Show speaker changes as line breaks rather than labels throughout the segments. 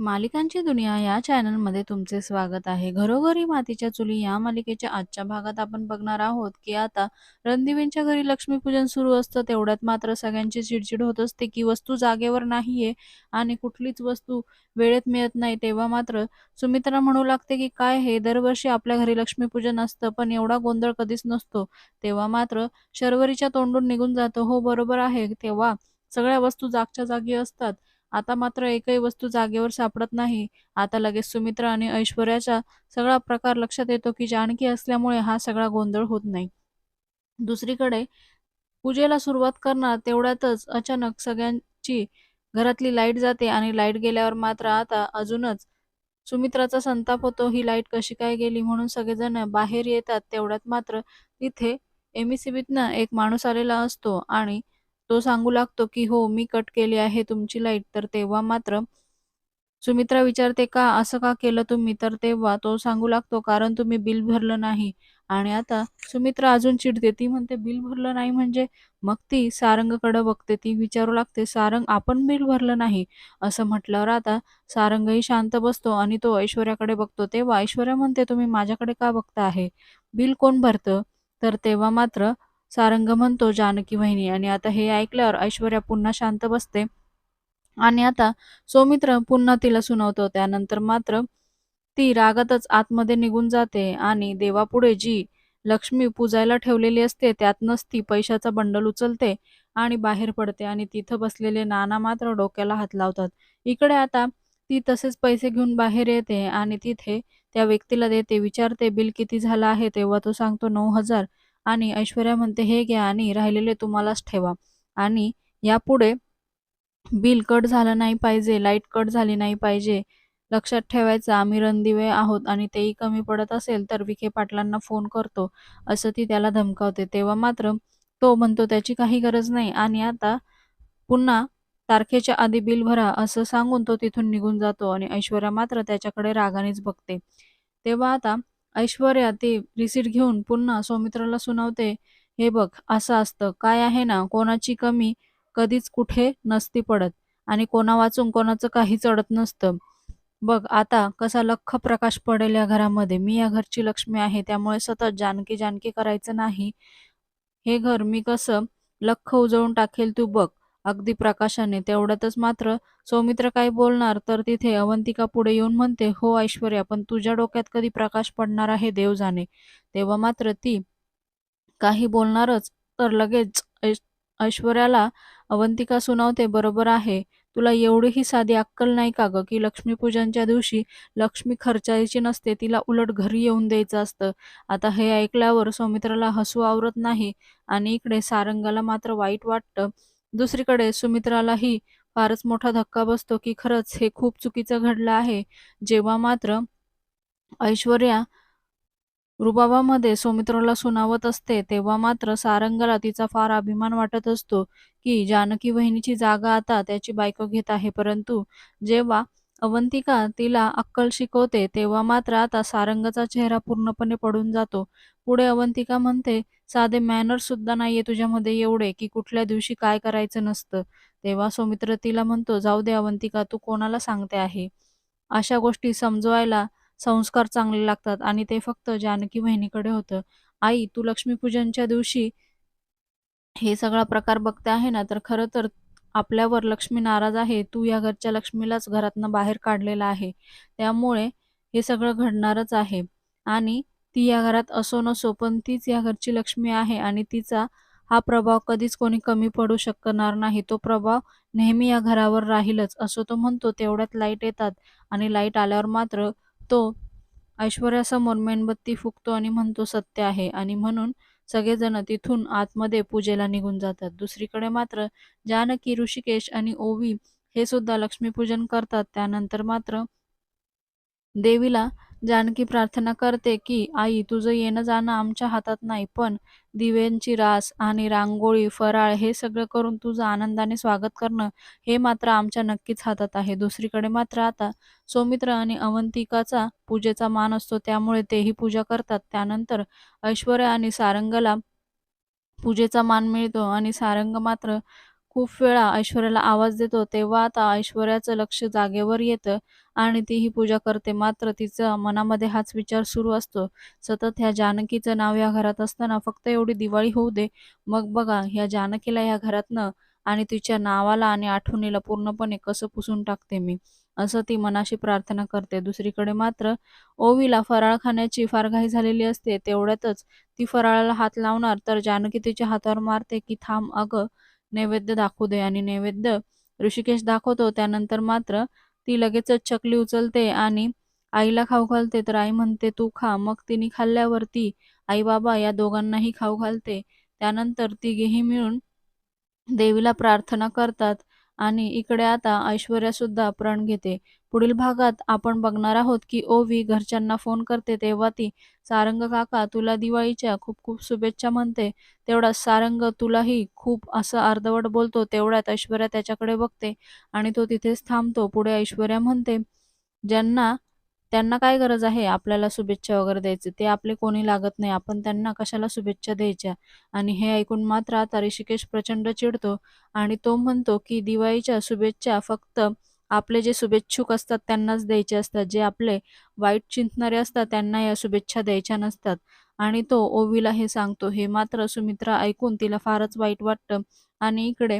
मालिकांची दुनिया या चॅनलमध्ये तुमचे स्वागत आहे. घरोघरी मातीच्या चुली या मालिकेच्या आजच्या भागात आपण बघणार आहोत, की आता रणदिवेंच्या घरी लक्ष्मीपूजन सुरू असतं. तेवढ्यात मात्र सगळ्यांची चिडचिड होत असते, की वस्तू जागेवर नाहीये आणि कुठलीच वस्तू वेळेत मिळत नाही. तेव्हा मात्र सुमित्रा म्हणू लागते, की काय हे दरवर्षी आपल्या घरी लक्ष्मीपूजन असतं, पण एवढा गोंधळ कधीच नसतो. तेव्हा मात्र शर्वरीच्या तोंडून निघून जातो हो बरोबर आहे. तेव्हा सगळ्या वस्तू जागच्या जागी असतात. आता मात्र एकही वस्तू जागेवर सापडत नाही. आता लगेच सुमित्रा आणि ऐश्वर्याचा सगळा प्रकार लक्षात येतो, की जानकी असल्यामुळे हा सगळा गोंधळ होत नाही. दुसरीकडे पूजेला सुरुवात करणार तेवढ्यातच अचानक सगळ्यांची घरातली लाइट जाते आणि लाइट गेल्यावर मात्र आता अजूनच सुमित्राचा संताप होतो. ही लाइट कशी काय गेली म्हणून सगळेजण बाहेर येतात. तेवढ्यात मात्र तिथे एमिसिबीतनं एक माणूस आलेला असतो आणि तो सांगू लागतो, की "हो, मी कट केली आहे तुमची लाइट." तर तेव्हा मात्र सुमित्रा विचारते, "का? असं का केलं तुम्ही?" तर तेव्हा तो सांगू लागतो, "कारण तुम्ही बिल भरलं नाही." आणि आता सुमित्रा अजून चिडते. ती म्हणते, "बिल भरलं नाही म्हणजे?" मग ती सारंगकडे बघते. ती विचारू लागते, "सारंग, आपण बिल भरलं नाही." असं म्हटल्यावर आता सारंगही शांत बसतो आणि तो ऐश्वर्याकडे बघतो. तेव्हा ऐश्वर्या म्हणते, "तुम्ही माझ्याकडे का बघता आहे? बिल कोण भरतं?" तर तेव्हा मात्र सारंग म्हणतो, "जानकी वहिनी." आणि आता हे ऐकल्यावर ऐश्वर्या पुन्हा शांत बसते आणि आता सौमित्र पुन्हा तिला सुनावतो. त्यानंतर मात्र ती रागातच आतमध्ये निघून जाते आणि देवापुढे जी लक्ष्मी पूजायला ठेवलेली असते त्यातनंच ती पैशाचा बंडल उचलते आणि बाहेर पडते आणि तिथं बसलेले नाना मात्र डोक्याला हात लावतात. इकडे आता ती तसेच पैसे घेऊन बाहेर येते आणि तिथे त्या व्यक्तीला देते. विचारते, "बिल किती झालं आहे?" तेव्हा तो सांगतो, नऊ हजार आणि ऐश्वर्या म्हणते, "हे घ्या आणि राहिलेले तुम्हालाच ठेवा आणि यापुढे बिल कट झालं नाही पाहिजे, लाइट कट झाली नाही पाहिजे. लक्षात ठेवायचं आम्ही रणदिवे आहोत आणि तेही कमी पडत असेल तर विखे पाटलांना फोन करतो." असं ती त्याला धमकावते. तेव्हा मात्र तो म्हणतो त्याची काही गरज नाही आणि आता पुन्हा तारखेच्या आधी बिल भरा असं सांगून तो तिथून निघून जातो आणि ऐश्वर्या मात्र त्याच्याकडे रागानेच बघते. तेव्हा आता ऐश्वर्या ती रिसीट घेऊन पुन्हा सौमित्राला सुनावते, "हे बघ असं असतं. काय आहे ना, कोणाची कमी कधीच कुठे नसती पडत आणि कोणा वाचून कोणाचं काही चढत नसतं. बघ आता कसा लख्ख प्रकाश पडेल या घरामध्ये. मी या घरची लक्ष्मी आहे. त्यामुळे सतत जानकी जानकी करायचं नाही. हे घर मी कसं लख्ख उजळून टाकेल तू बघ अगदी प्रकाशाने." तेवढ्यातच मात्र सौमित्र काय बोलणार तर तिथे अवंतिका पुढे येऊन म्हणते, "हो ऐश्वर्या, पण तुझ्या डोक्यात कधी प्रकाश पडणार आहे देव जाणे." तेव्हा मात्र ती काही बोलणारच तर लगेच ऐश्वर्याला अवंतिका सुनावते, "बरोबर आहे. तुला एवढीही साधी अक्कल नाही का गं, की लक्ष्मीपूजनच्या दिवशी लक्ष्मी खर्चायची नसते, तिला उलट घरी येऊन द्यायचं असतं." आता हे ऐकल्यावर सौमित्राला हसू आवरत नाही आणि इकडे सारंगाला मात्र वाईट वाटतं. दुसरीकडे सुमित्रालाही फारच मोठा धक्का बसतो, की खरंच हे खूप चुकीचं घडलं आहे. जेव्हा मात्र ऐश्वर्या रुबाबामध्ये सुमित्राला सुनावत असते, तेव्हा मात्र सारंगाला तिचा फार अभिमान वाटत असतो, की जानकी वहिनीची जागा आता त्याची बायको घेत आहे. परंतु जेव्हा अवंतिका तिला अक्कल शिकवते, तेव्हा मात्र आता सारंगाचा चेहरा पूर्णपणे पडून जातो. पुढे अवंतिका म्हणते, "साधे मॅनर्स सुद्धा नाहीये तुझ्यामध्ये एवढे, की कुठल्या दिवशी काय करायचं नसतं." तेव्हा सौमित्र तिला म्हणतो, "जाऊ दे अवंतिका, तू कोणाला सांगते आहे? अशा गोष्टी समजवायला संस्कार चांगले लागतात आणि ते फक्त जानकी बहिणीकडे होतं. आई, तू लक्ष्मीपूजनच्या दिवशी हे सगळा प्रकार बघते आहे ना, तर खरं तर आपल्यावर लक्ष्मी नाराज आहे. तू या घरच्या लक्ष्मीलाच घरातनं बाहेर काढलेला आहे. त्यामुळे हे सगळं घडणारच आहे आणि ती या घरात असो नसो, पण तीच या घरची लक्ष्मी आहे आणि तिचा हा प्रभाव कधीच कोणी कमी पडू शकणार नाही. तो प्रभाव नेहमी या घरावर राहीलच." असं तो म्हणतो. तेवढ्यात लाइट येतात आणि लाइट आल्यावर मात्र तो ऐश्वर्यासमोर मेणबत्ती फुकतो आणि म्हणतो, "सत्य आहे." आणि म्हणून सगळेजण तिथून आतमध्ये पूजेला निघून जातात. दुसरीकडे मात्र जानकी, ऋषिकेश आणि ओवी हे सुद्धा लक्ष्मीपूजन करतात. त्यानंतर मात्र देवीला जानकी प्रार्थना करते, की "आई, तुझं येणं-जाणं आमच्या हातात नाही, पण दिव्यांची रास आणि रांगोळी, फराळ हे सगळं करून तुझं आनंदाने स्वागत करणं, हे मात्र आमच्या नक्कीच हातात आहे." दुसरीकडे मात्र आता सौमित्र आणि अवंतिकाचा पूजेचा मान असतो, त्यामुळे तेही पूजा करतात. त्यानंतर ऐश्वर्या आणि सारंगला पूजेचा मान मिळतो आणि सारंग मात्र खूप वेळा ऐश्वर्याला आवाज देतो तेव्हा आता ऐश्वर्याचं लक्ष जागेवर येतं आणि ती ही पूजा करते. मात्र तिचं मनामध्ये हाच विचार सुरू असतो. सतत ह्या जानकीचं नाव या घरात असताना फक्त एवढी दिवाळी होऊ दे. मग बघा ह्या जानकीला ह्या घरातनं आणि तिच्या नावाला आणि आठवणीला पूर्णपणे कसं पुसून टाकते मी? असं ती मनाशी प्रार्थना करते. दुसरीकडे मात्र ओवीला फराळ खाण्याची फार घाई झालेली असते. तेवढ्यातच ती फराळाला हात लावणार तर जानकी तिच्या हातावर मारते की थांब अगं नैवेद्य दाखवू दे आणि नैवेद्य ऋषिकेश दाखवतो. त्यानंतर मात्र ती लगेचच चकली उचलते आणि आईला खाऊ घालते. तर आई म्हणते तू खा. मग तिने खाल्ल्यावरती आई बाबा या दोघांनाही खाऊ घालते. त्यानंतर तिघेही मिळून देवीला प्रार्थना करतात. आणि इकडे आता ऐश्वर्या सुद्धा प्रण घेते. पुढील भागात आपण बघणार आहोत की ओवी घरच्यांना फोन करते तेव्हा ती सारंग काका तुला दिवाळीच्या खूप खूप शुभेच्छा म्हणते. तेवढा सारंग तुलाही खूप असं अर्धवट बोलतो. तेवढ्यात ऐश्वर्या त्याच्याकडे बघते आणि तो तिथेच थांबतो. पुढे ऐश्वर्या म्हणते ज्यांना त्यांना काय गरज आहे? आपल्याला शुभेच्छा वगैरे द्यायची ते आपले कोणी लागत नाही. आपण त्यांना कशाला शुभेच्छा द्यायच्या? आणि हे ऐकून मात्र आता ऋषिकेश प्रचंड चिडतो आणि तो म्हणतो की दिवाळीच्या शुभेच्छा फक्त आपले जे शुभेच्छुक असतात त्यांनाच द्यायचे असतात. जे आपले वाईट चिंतणारे असतात त्यांना या शुभेच्छा द्यायच्या नसतात. आणि तो ओवीला हे सांगतो हे मात्र सुमित्रा ऐकून तिला फारच वाईट वाटतं आणि इकडे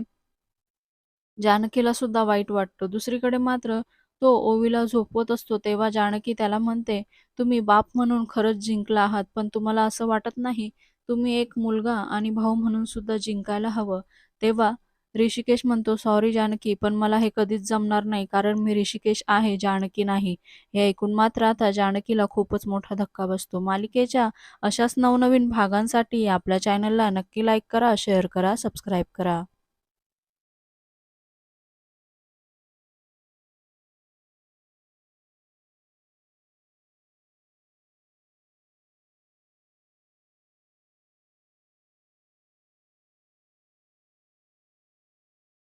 जानकीला सुद्धा वाईट वाटतं. दुसरीकडे मात्र तो ओवीला झोपवत असतो तेव्हा जानकी त्याला म्हणते तुम्ही बाप म्हणून खरंच जिंकला आहात पण तुम्हाला असं वाटत नाही तुम्ही एक मुलगा आणि भाऊ म्हणून सुद्धा जिंकायला हवं. तेव्हा ऋषिकेश म्हणतो सॉरी जानकी पण मला हे कधीच जमणार नाही कारण मी ऋषिकेश आहे जानकी नाही. हे ऐकून मात्र आता जानकीला खूपच मोठा धक्का बसतो. मालिकेच्या अशाच नवनवीन भागांसाठी आपल्या चॅनलला नक्की लाईक करा शेअर करा सबस्क्राईब करा.